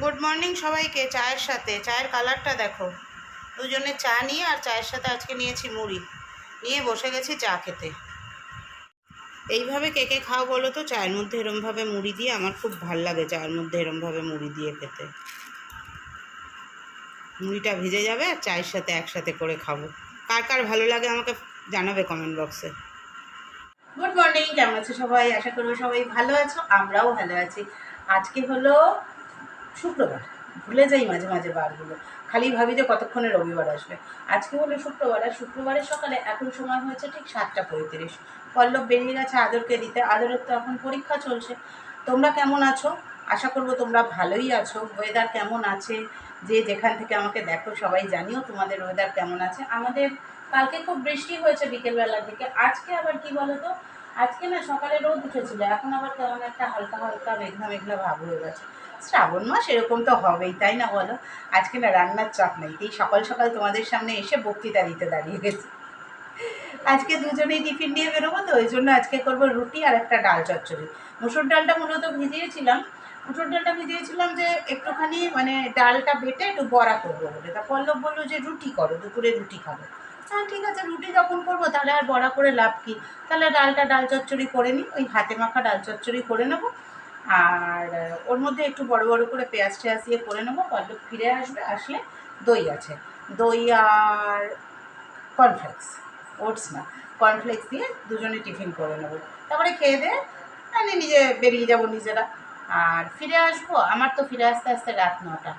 Good morning সবাইকে, চায়ের সাথে। চায়ের কালারটা দেখো। দুজনে চা নিয়ে আর চায়ের সাথে আজকে নিয়েছি মুড়ি। নিয়ে বসে গেছি চা খেতে। এইভাবে কে কে খাও বলো তো? চায়ের মধ্যে এরমভাবে মুড়ি দিয়ে আমার খুব ভালো লাগে চায়ের মধ্যে এরমভাবে মুড়ি দিয়ে খেতে। মুড়িটা ভিজে যাবে আর চায়ের সাথে একসাথে করে খাব। কার কার ভালো লাগে আমাকে জানাবে কমেন্ট বক্সে গুড মর্নিং কেমন আছো সবাই? আশা করব সবাই ভালো আছো, আমরাও ভালো আছি। আজকে হলো শুক্রবার। ভুলে যাই মাঝে মাঝে বারগুলো। খালি ভাবি যে কতক্ষণে রবিবার আসবে। আজকে হলো শুক্রবার, আর শুক্রবারের সকালে এখন সময় হয়েছে ঠিক সাতটা পঁয়ত্রিশ। পল্লব বেরিয়ে গেছে আদরকে দিতে। আদরের তো এখন পরীক্ষা চলছে। তোমরা কেমন আছো? আশা করব তোমরা ভালোই আছো। ওয়েদার কেমন আছে? যে যেখান থেকে আমাকে দেখো সবাই জানিও তোমাদের ওয়েদার কেমন আছে। আমাদের কালকে খুব বৃষ্টি হয়েছে বিকেলবেলার দিকে। আজকে আবার কি বলো তো আজকে না সকালে রোদ উঠেছিল। এখন আবার কেমন একটা হালকা হালকা মেঘলা মেঘলা ভাব হয়ে গেছে। শ্রাবণ মাস এরকম তো হবেই, তাই না বলো? আজকে না রান্নার চাপ নেই, এই সকাল সকাল তোমাদের সামনে এসে বক্তৃতা দিতে দাঁড়িয়ে গেছি। আজকে দুজনেই টিফিন নিয়ে বেরোবো তো, ওই জন্য আজকে করব রুটি আর একটা ডাল চচ্চড়ি। মুসুর ডালটা মূলত ভিজিয়েছিলাম, মুসুর ডালটা ভিজিয়েছিলাম যে একটুখানি মানে ডালটা বেটে একটু বড়া করব বলে। তা পল্লব বলল যে, রুটি করো, দুপুরে রুটি খাব। হ্যাঁ ঠিক আছে, রুটি যখন করব তাহলে আর বড়া করে লাভ কি? তাহলে ডালটা ডাল চচ্চড়ি করে নিই, ওই হাতে মাখা ডাল চচ্চড়ি করে নেব আর ওর মধ্যে একটু বড় বড় করে পেঁয়াজ টেয়াজ দিয়ে করে নেব পল্লব ফিরে আসবে, আসলে দই আছে। দই আর কর্নফ্লেক্স ওটস না কর্নফ্লেক্স দিয়ে দুজনে টিফিন করে নেব। তারপরে খেয়ে দিয়ে আমি নিজে বেরিয়ে যাব নিজেরা। আর ফিরে আসব, আমার তো ফিরে আসতে আসতে রাত নটা।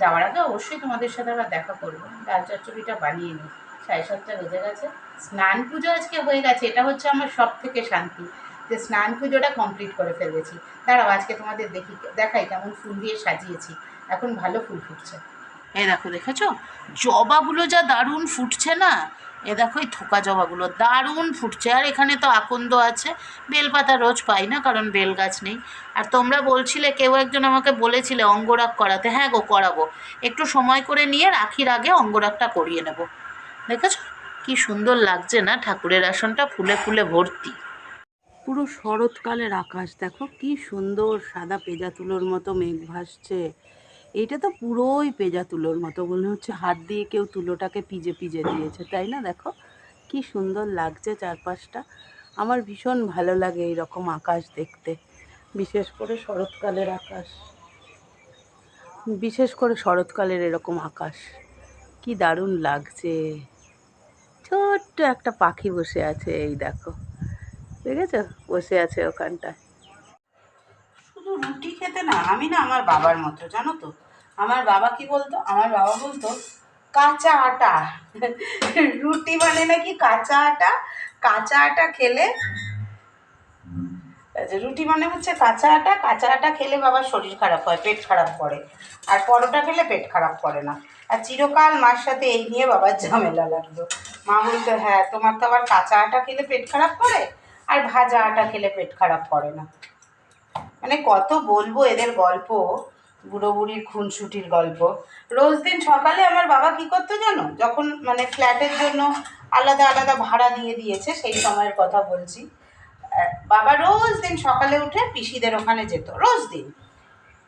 যাওয়ার আগে অবশ্যই তোমাদের সাথে আবার দেখা করব। ডাল চচ্চড়িটা বানিয়ে নিই। সাড়ে সাতটা বেজে গেছে। স্নান পুজো আজকে হয়ে গেছে, এটা হচ্ছে আমার সব থেকে শান্তি। যে স্নান পুজোটা কমপ্লিট করে ফেলেছি। দাঁড়াও, আজকে তোমাদের দেখি, দেখাই কেমন ফুল দিয়ে সাজিয়েছি। এখন ভালো ফুল ফুটছে। এ দেখো, দেখেছ? জবাগুলো যা দারুণ ফুটছে না? এ দেখো, এই থোকা জবাগুলো দারুণ ফুটছে। আর এখানে তো আকন্দ আছে। বেলপাতা রোজ পাই না, কারণ বেল গাছ নেই। আর তোমরা বলছিলে, কেউ একজন আমাকে বলেছিলে অঙ্গরাগ করাতে। হ্যাঁ গো, করাবো। একটু সময় করে নিয়ে রাখির আগে অঙ্গরাগটা করিয়ে নেব। দেখেছ? কি সুন্দর লাগছে না? ঠাকুরের আসনটা ফুলে ফুলে ভর্তি। পুরো শরৎকালের আকাশ। দেখো কি সুন্দর সাদা পেজা তুলোর মতো মেঘ ভাসছে। এইটা তো পুরোই পেজা তুলোর মতো, মনে হচ্ছে হাত দিয়ে কেউ তুলোটাকে পিজে পিজে দিয়েছে, তাই না? দেখো কি সুন্দর লাগছে চারপাশটা। আমার ভীষণ ভালো লাগে এই রকম আকাশ দেখতে, বিশেষ করে শরৎকালের আকাশ। বিশেষ করে শরৎকালের এরকম আকাশ। কি দারুণ লাগছে। ছোট্ট একটা পাখি বসে আছে, এই দেখো। দেখেছ? বসে আছে ওখানটায়। শুধু রুটি খেতে না, আমি না আমার বাবার মতো, জানো তো? আমার বাবা কি বলতো? আমার বাবা বলতো, কাঁচা আটা। রুটি মানে নাকি কাঁচা আটা? কাঁচা আটা খেলে, রুটি মানে হচ্ছে কাঁচা আটা কাঁচা আটা খেলে বাবার শরীর খারাপ হয়, পেট খারাপ করে। আর পরোটা খেলে পেট খারাপ করে না। আর চিরকাল মার সাথে এই নিয়ে বাবার ঝামেলা লাগল। মা বলতো হ্যাঁ তোমার তো আবার কাঁচা আটা খেলে পেট খারাপ করে? আর ভাজা আটা খেলে পেট খারাপ করে না। মানে কত বলব এদের গল্প, বুড়ো বুড়ির খুনসুটির গল্প। রোজ দিন সকালে আমার বাবা কি করতো জানো? যখন মানে ফ্ল্যাটের জন্য আলাদা আলাদা ভাড়া দিয়ে দিয়েছে, সেই সময়ের কথা বলছি। বাবা রোজ দিন সকালে উঠে পিসিদের ওখানে যেত, রোজ দিন।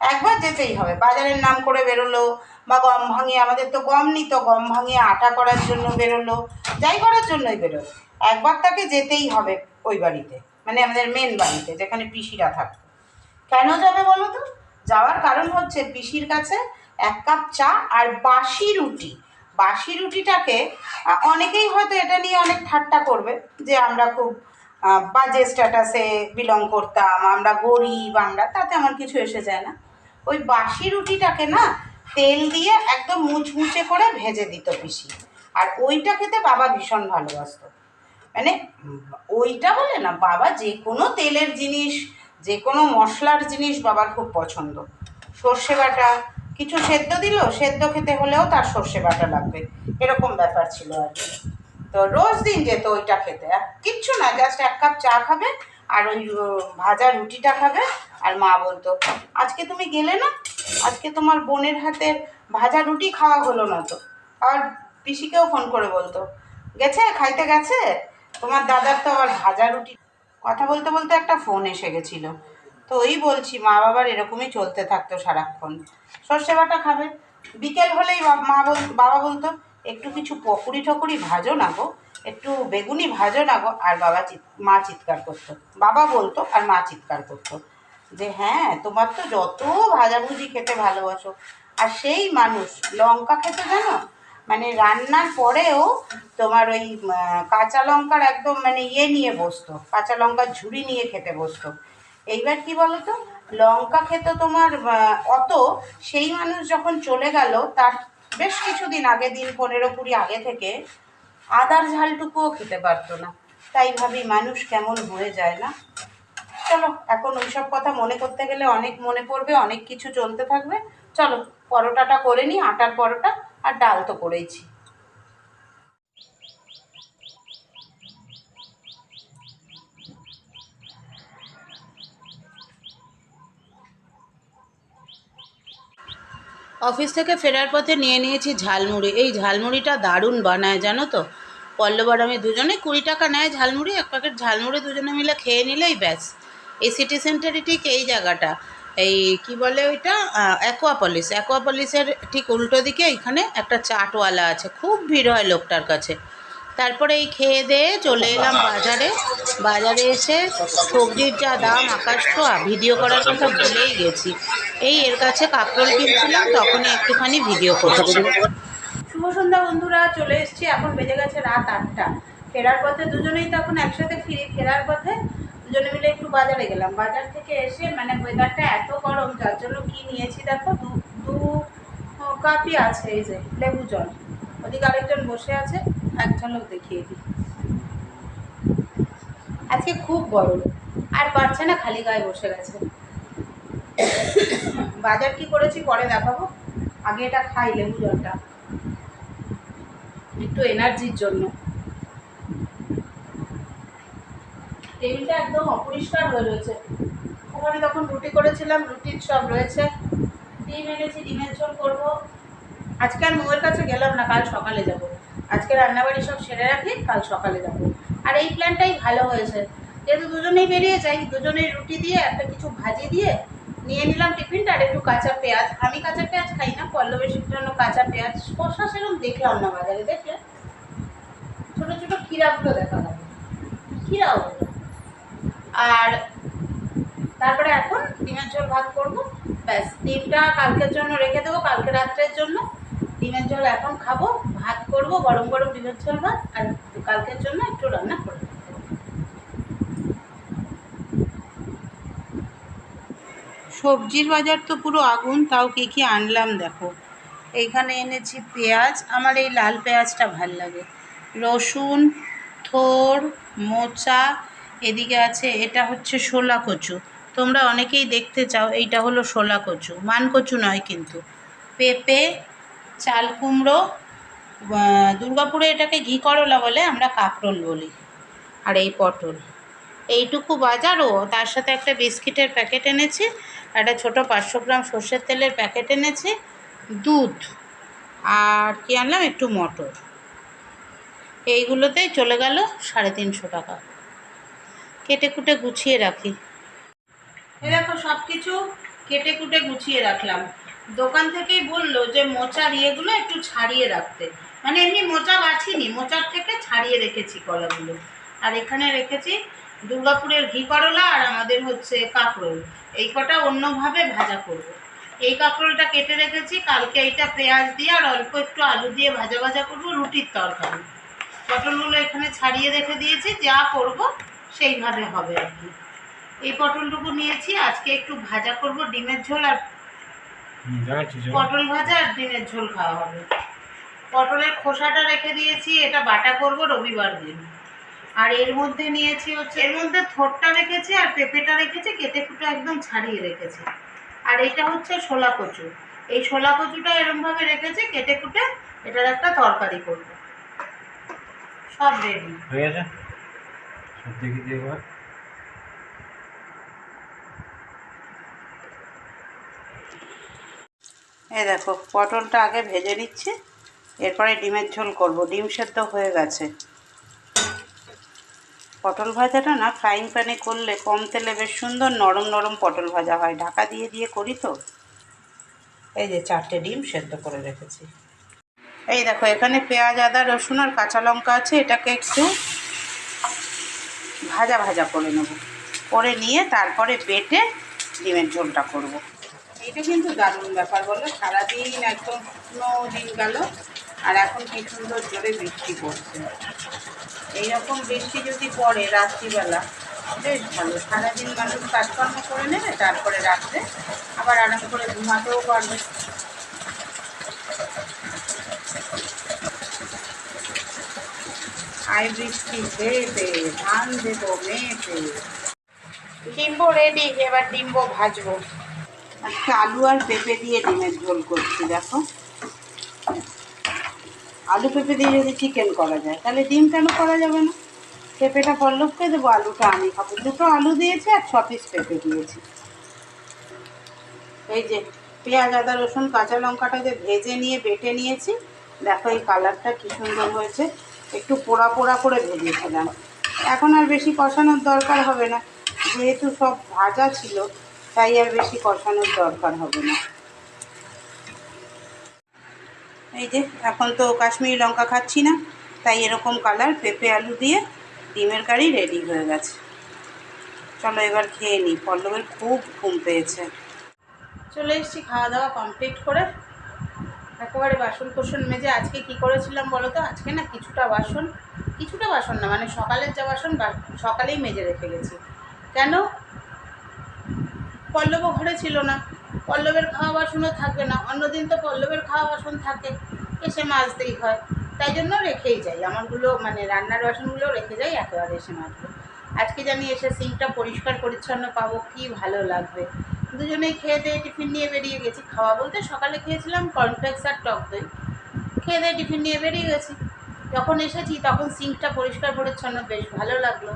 একবার যেতেই হবে, বাজারের নাম করে বেরোলো, বা গম ভাঙিয়ে, আমাদের তো গম নিত, গম ভাঙিয়ে আটা করার জন্য বেরোলো, যাই করার জন্যই বেরোলো। একবার তাকে যেতেই হবে ওই বাড়িতে মানে আমাদের মেন বাড়িতে, যেখানে পিসিরা থাকতো। কেন যাবে বলো তো? যাওয়ার কারণ হচ্ছে পিসির কাছে এক কাপ চা আর বাসি রুটি। বাসি রুটিটাকে অনেকেই হয়তো এটা নিয়ে অনেক ঠাট্টা করবে, যে আমরা খুব বাজে স্ট্যাটাসে বিলং করতাম, আমরা গরিব, আমরা তাতে আমার কিছু এসে যায় না। ওই বাসি রুটিটাকে না, তেল দিয়ে একদম মুচমুচে করে ভেজে দিত পিসি। আর ওইটা খেতে বাবা ভীষণ ভালোবাসতো। মানে ওইটা বলে না, বাবা যে কোনো তেলের জিনিস যে কোনো মশলার জিনিস বাবার খুব পছন্দ। সর্ষে বাটা, কিছু সেদ্ধ দিল, সেদ্ধ খেতে হলেও তার সর্ষে বাটা লাগবে। এরকম ব্যাপার ছিল আর কি। তো রোজ দিন যেত ওইটা খেতে। কিচ্ছু না জাস্ট এক কাপ চা খাবে, আর ওই ভাজা রুটিটা খাবে, আর মা বলতো, আজকে তুমি গেলে না? আজকে তোমার বোনের হাতে ভাজা রুটি খাওয়া হলো না তো। আর পিসিকেও ফোন করে বলতো, গেছে? খাইতে গেছে? তোমার দাদার তো আবার ভাজা রুটি। কথা বলতে বলতে একটা ফোন এসে গেছিল। তো ওই বলছি, মা বাবার এরকমই চলতে থাকতো সারাক্ষণ। সর্ষে বাটা খাবে? বিকেল হলেই মা বল, বাবা বলতো, একটু কিছু পকুড়ি টকুড়ি ভাজো না গো, একটু বেগুনি ভাজো না গো। আর বাবা চিৎ, মা চিৎকার করতো। বাবা বলতো আর মা চিৎকার করতো যে হ্যাঁ তোমার তো যত ভাজাভুজি খেতে ভালোবাসো। আর সেই মানুষ লঙ্কা খেতে জানো? মানে রান্নার পরেও তোমার ওই কাঁচা লঙ্কার একদম মানে ইয়ে নিয়ে বসতো, কাঁচা লঙ্কার ঝুড়ি নিয়ে খেতে বসতো। এইবার কি বলতো? লঙ্কা খেতে তোমার অত, সেই মানুষ যখন চলে গেল, তার বেশ কিছুদিন আগে, দিন পনেরো কুড়ি আগে থেকে আদার ঝালটুকুও খেতে পারতো না। তাই ভাবি, মানুষ কেমন হয়ে যায় না? চলো, এখন ওইসব কথা মনে করতে গেলে অনেক মনে পড়বে, অনেক কিছু চলতে থাকবে। চলো, পরোটাটা করে নিই, আটার পরোটা। আর ডাল তো করেইছি। অফিস থেকে ফেরার পথে নিয়ে নিয়েছি ঝালমুড়ি। এই ঝালমুড়িটা দারুণ বানায়, জানো তো? পল্লব আমি দুজনে কুড়ি টাকা নেয় ঝালমুড়ি, এক প্যাকেট ঝালমুড়ি দুজনে মিলে খেয়ে নিলেই ব্যাস। এই সিটি সেন্টারে ঠিক এই জায়গাটা। এই কি বলে ওইটা? অ্যাকোয়াপলিস অ্যাকোয়াপলিসের ঠিক উল্টো দিকে এখানে একটা চাটওয়ালা আছে। খুব ভিড় হয় লোকটার কাছে। তারপরে এই খেয়ে দিয়ে চলে এলাম বাজারে। বাজারে এসে সবজির যা দাম, আকাশ ছোঁয়া ভিডিও করার কথা ভুলেই গেছি। এই এর কাছে কাঁকরোল কিনছিলাম, তখনই একটুখানি ভিডিও করছি। শুভ সন্ধ্যা বন্ধুরা, চলে এসেছি। এখন বেজে গেছে রাত আটটা। ফেরার পথে দুজনেই তখন একসাথে ফিরি ফেরার পথে দুজনে মিলে একটু বাজারে গেলাম। বাজার থেকে এসে মানে ওয়েদারটা এত গরম, যার জন্য কি নিয়েছি দেখো, দু দু কাপই আছে এই যে, লেবু জল। ওদিকে আরেকজন বসে আছে এক ঝলক দেখিয়ে দিই। আজকে খুব গরম, আর পারছে না খালি গায়ে বসে গেছে। বাজার কি করেছি পরে দেখাবো। আগে এটা খাই লেবু জলটা, একটু এনার্জির জন্য। টেবিলটা একদম অপরিষ্কার হয়ে রয়েছে। ওখানে তখন রুটি করেছিলাম, রুটির সব রয়েছে। ডিম এনেছি, ডিমের ঝোল করব। আজকে আর মোয়ের কাছে গেলাম না, কাল সকালে যাব। আজকে রান্নাবাড়ি সব সেরে রাখি, কাল সকালে যাব। আর এই প্ল্যানটাই ভালো হয়েছে। যেহেতু দুজনেই বেরিয়ে যাই, দুজনেই রুটি দিয়ে একটা কিছু ভাজি দিয়ে নিয়ে নিলাম টিফিনটা আর একটু কাঁচা পেঁয়াজ। আমি কাঁচা পেঁয়াজ খাই না পল্লবেশির জন্য কাঁচা পেঁয়াজ। কষা সেরকম দেখলাম না বাজারে, দেখলে? ছোটো ছোটো ক্ষীরাগুলো দেখা যাবে ক্ষীরা ওগুলো আর তারপরে এখন ডিমের ঝোল ভাত করব। ব্যাস, ডিমটা কালকের জন্য রেখে দেবো, কালকে রাত্রের জন্য। ডিমের ঝোল এখন খাব, ভাত করব, গরম গরম ডিমের ঝোল ভাত, আর কালকের জন্য একটু রান্না করে সবজির বাজার তো পুরো আগুন, তাও কী কী আনলাম দেখো। এইখানে এনেছি পেঁয়াজ, আমার এই লাল পেঁয়াজটা ভালো লাগে। রসুন, থোর, মোচা এদিকে আছে, এটা হচ্ছে শোলা কচু। তোমরা অনেকেই দেখতে চাও, এইটা হলো শোলা কচু। মান কচু নয় কিন্তু। পেঁপে, চাল কুমড়ো দুর্গাপুরে এটাকে ঘি করলা বলে, আমরা কাকরোল বলি। আর এই পটল। এইটুকু বাজারও তার সাথে একটা বিস্কিটের প্যাকেট এনেছি, একটা ছোটো পাঁচশো গ্রাম সর্ষের তেলের প্যাকেট এনেছি, দুধ, আর কি আনলাম, একটু মটর। এইগুলোতেই চলে গেল সাড়ে তিনশো টাকা। কেটে কুটে গুছিয়ে রাখি। এ দেখো সব কিছু কেটে কুটে গুছিয়ে রাখলাম। দোকান থেকেই বলল যে মোচার ইয়েগুলো একটু ছাড়িয়ে রাখতে। মানে এমনি মোচা বাছিনি, মোচার থেকে ছাড়িয়ে রেখেছি কলাগুলো। আর এখানে রেখেছি দুর্গাপুরের ঘি করলা আর আমাদের হচ্ছে কাঁকরোল। এই কটা অন্যভাবে ভাজা করব। এই কাঁকরোলটা কেটে রেখেছি, কালকে এইটা পেঁয়াজ দিয়ে আর অল্প একটু আলু দিয়ে ভাজা ভাজা করব রুটির তরকারি। পটলগুলো এখানে ছাড়িয়ে রেখে দিয়েছি, যা করব সেইভাবে হবে আর কি। এই পটলটুকু নিয়েছি আজকে একটু ভাজা করব ডিমের ঝোল আর পটল ভাজা আর ডিমের ঝোল খাওয়া হবে। পটলের খোসাটা রেখে দিয়েছি এটা বাটা করব রবিবার দিন। আর এর মধ্যে নিয়েছি হচ্ছে এর মধ্যে থোরটা রেখেছি আর পেঁপেটা রেখেছি কেটে কুটে একদম ছাড়িয়ে রেখেছি। আর এটা হচ্ছে শোলা কচু। এই শোলা কচুটা এরমভাবে রেখেছি কেটে কুটে এটার একটা তরকারি করব। সব রেডি হয়ে গেছে? দেখি দিয়ে এবার। এই দেখো, পটলটা আগে ভেজে নিচ্ছি, এরপরে ডিমের ঝোল করব। ডিম সেদ্ধ হয়ে গেছে। পটল ভাজাটা না ফ্রাইং প্যানে করলে কম তেলে বেশ সুন্দর নরম নরম পটল ভাজা হয়। ঢাকা দিয়ে দিয়ে করি তো। এই যে চারটে ডিম সেদ্ধ করে রেখেছি। এই দেখো, এখানে পেঁয়াজ, আদা, রসুন আর কাঁচা লঙ্কা আছে। এটাকে একটু ভাজা ভাজা করে নেব। করে নিয়ে তারপরে বেটে ডিমের ঝোলটা করব। এটা কিন্তু দারুণ ব্যাপার বলো, সারাদিন একদম শুকনো দিন গেল, আর এখন কি সুন্দর জোরে বৃষ্টি পড়ছে। এইরকম বৃষ্টি যদি পড়ে রাত্রিবেলা, বেশ ভালো। সারাদিন মানুষ কাজকর্ম করে নেবে, তারপরে রাত্রে আবার আরাম করে ঘুমাতেও পারবে। আই বৃষ্টি পেতে ধান দেবো মেয়েতে ডিম্বো রেডি এবার ডিম্বো ভাজবো। আজকে আলু আর পেঁপে দিয়ে ডিমের ঝোল করছি, দেখো। আলু পেঁপে দিয়ে যদি চিকেন করা যায়, তাহলে ডিম কেন করা যাবে না? পেঁপেটা পল্লবকে দেবো, আলুটা আমি খাব। দুটো আলু দিয়েছি আর ছ পিস পেঁপে দিয়েছি। এই যে, পেঁয়াজ, আদা, রসুন, কাঁচা লঙ্কাটা যে ভেজে নিয়ে, বেটে নিয়েছি, দেখো এই কালারটা কী সুন্দর হয়েছে। একটু পোড়া পোড়া করে ভেজে ভেজেছিলাম। এখন আর বেশি কষানোর দরকার হবে না। যেহেতু সব ভাজা ছিল, তাই আর বেশি কষানোর দরকার হবে না। এই যে, এখন তো কাশ্মীরি লঙ্কা খাচ্ছি না, তাই এরকম কালার পেঁপে আলু দিয়ে ডিমের কারি রেডি হয়ে গেছে। চলো এবার খেয়ে নিই। পল্লবের খুব ঘুম পেয়েছে। চলে এসেছি খাওয়া দাওয়া কমপ্লিট করে। একেবারে বাসন কোসন মেজে আজকে কি করেছিলাম বলো তো? আজকে না কিছুটা বাসন কিছুটা বাসন না মানে সকালের যা বাসন সকালেই মেজে রেখে গেছি। কেন? পল্লবও ঘরে ছিল না। পল্লবের খাওয়া বাসনও থাকবে না। অন্যদিন তো পল্লবের খাওয়া বাসন থাকে। এসে মাজতেই হয়। তাই জন্য রেখেই যাই। আমারগুলো মানে রান্নার বাসনগুলো রেখে যাই, একেবারে এসে মাজবো। আজকে জানি এসে সিঙ্কটা পরিষ্কার পরিচ্ছন্ন পাবো, কি ভালো লাগবে। দুজনেই খেয়ে দিয়ে টিফিন নিয়ে বেরিয়ে গেছি। খাওয়া বলতে সকালে খেয়েছিলাম কর্নফ্লেক্স আর টক দই। খেয়ে দিয়ে টিফিন নিয়ে বেরিয়ে গেছি। যখন এসেছি তখন সিঙ্কটা পরিষ্কার পরিচ্ছন্ন, বেশ ভালো লাগল।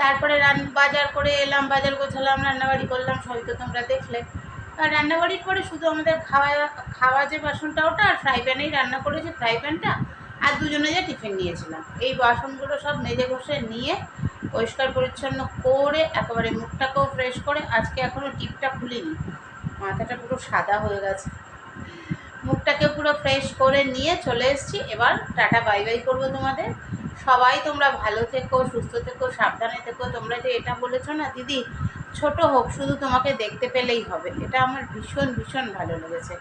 তারপরে রান বাজার করে এলাম, বাজার গোছালাম, রান্নাবাড়ি করলাম, সবই তো তোমরা দেখলে। আর রান্নাবাড়ির পরে শুধু আমাদের খাওয়া খাওয়া যে বাসনটা ওটা আর ফ্রাই প্যানেই রান্না করেছি ফ্রাই প্যানটা আর দুজনে যে টিফিন নিয়েছিলাম। এই বাসনগুলো সব মেজে ঘষে নিয়ে পরিষ্কার পরিচ্ছন্ন করে, একেবারে মুখটাকেও ফ্রেশ করে, আজকে এখনও টিপটা খুলিনি। মাথাটা পুরো সাদা হয়ে গেছে। মুখটাকে পুরো ফ্রেশ করে নিয়ে চলে এসেছি। এবার টাটা বাই বাই করব তোমাদের। সবাই তোমরা ভালো থেকো, সুস্থ থেকো, সাবধানে থেকো। তোমরা যে এটা বলেছ না, দিদি, ছোট হোক, শুধু তোমাকে দেখতে পেলেই হবে। এটা আমার ভীষণ ভীষণ ভালো লেগেছে।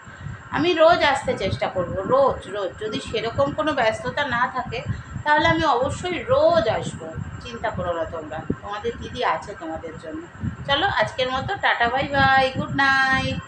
আমি রোজ আসতে চেষ্টা করব, রোজ রোজ। যদি সেরকম কোনো ব্যস্ততা না থাকে, তাহলে আমি অবশ্যই রোজ আসব। চিন্তা করো না তোমরা। তোমাদের দিদি আছে তোমাদের জন্য। চলো আজকের মতো, tata bye bye good night